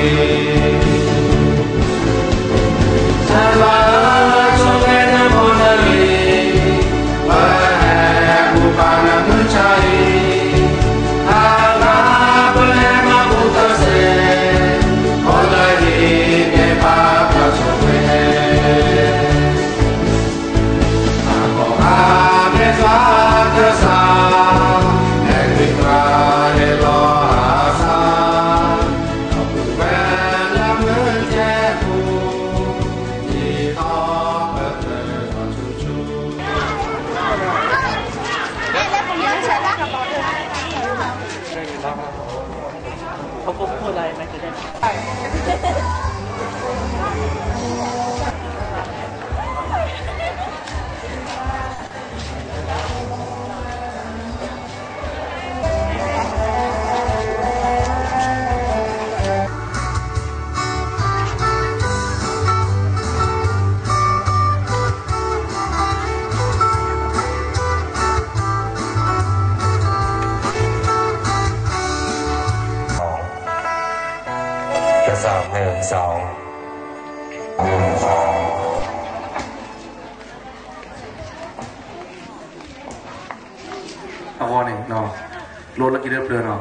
เพูด กระสอบหนึ่งสองหนึ่งสองเอาวอหนึ่งนาะรถละกี่เดือนเดือนเนาะ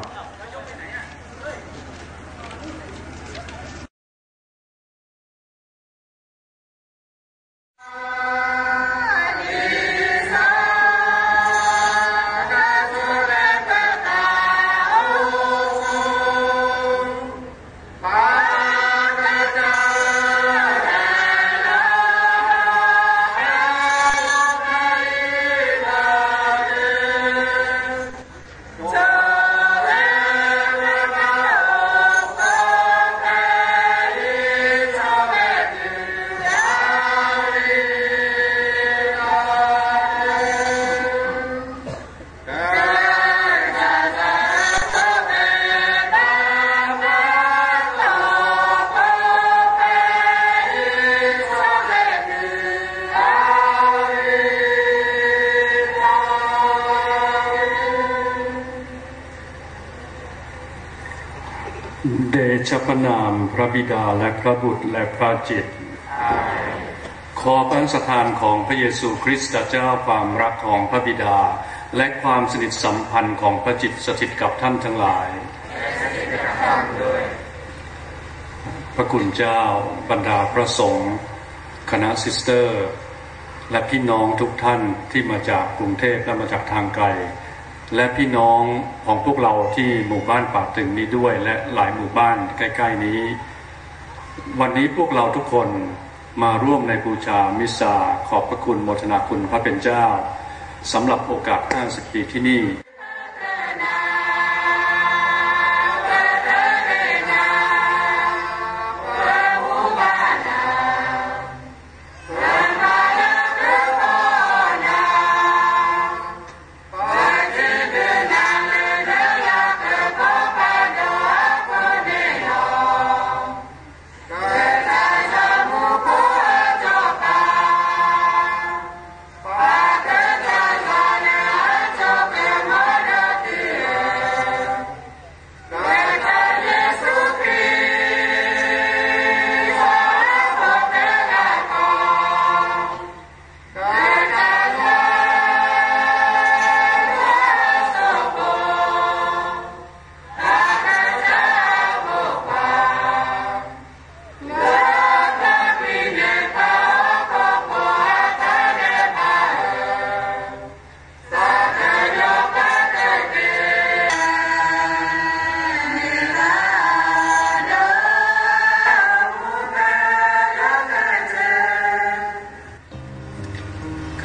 เดชะพนามพระบิดาและพระบุตรและพระจิต ขอพระสถานของพระเยซูคริสต์เจ้าความรักของพระบิดา และความสนิทสัมพันธ์ของพระจิตสถิตกับท่านทั้งหลาย พระคุณเจ้าบรรดาพระสงฆ์คณะซิสเตอร์ และพี่น้องทุกท่านที่มาจากกรุงเทพและมาจากทางไกล และพี่น้องของพวกเราที่หมู่บ้านป่าตึงนี้ด้วย และหลายหมู่บ้านใกล้ๆนี้ วันนี้พวกเราทุกคนมาร่วมในบูชามิสซาขอบพระคุณโมทนาคุณพระเป็นเจ้าสำหรับโอกาส50ปีที่นี่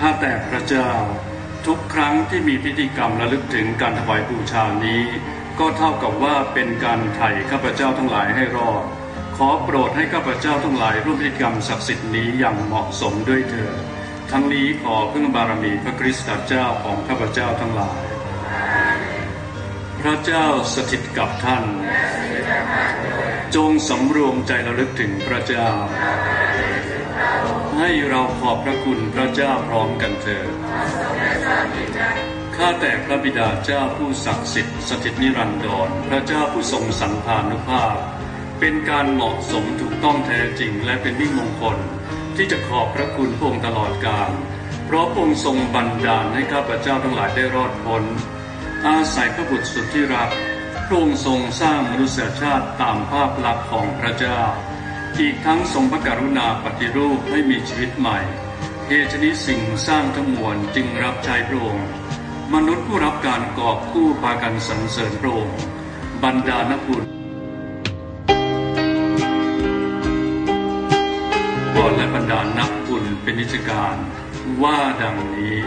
ข้าแต่พระเจ้า ทุกครั้งที่มีพิธีกรรมระลึกถึงการถวายบูชานี้ ก็เท่ากับว่าเป็นการไถ่ข้าพเจ้าทั้งหลายให้รอด ขอโปรดให้ข้าพเจ้าทั้งหลายร่วมพิธีกรรมศักดิ์สิทธิ์นี้อย่างเหมาะสมด้วยเถิดทั้งนี้ขอพึ่งบารมีพระคริสต์เจ้าของข้าพเจ้าทั้งหลาย พระเจ้าสถิตกับท่าน จงสำรวมใจระลึกถึงพระเจ้า ให้เราขอบพระคุณพระเจ้าพร้อมกันเถิดข้าแต่พระบิดาเจ้าผู้ศักดิ์สิทธิ์สถิตนิรันดร พระเจ้าผู้ทรงสันพานุภาพ เป็นการเหมาะสมถูกต้องแท้จริงและเป็นมิ่มงคล ที่จะขอบพระคุณพระองค์ตลอดกาลเพราะพระองค์ทรงบันดาลให้ข้าพเจ้าทั้งหลายได้รอดพ้น อาศัยพระบุตรสุดที่รักพระองค์ทรงสร้างมนุษยชาติตามภาพลักษณ์ของพระเจ้า อีกทั้งทรงพระกรุณาปฏิรูปให้มีชีวิตใหม่เหตุนี้สิ่งสร้างทั้งมวลจึงรับใช้พระองค์มนุษย์ผู้รับการกอบกู้พากันสรรเสริญพระองค์บรรดานักบุญก่อนและบรรดานักบุญเป็นนิจการว่าดังนี้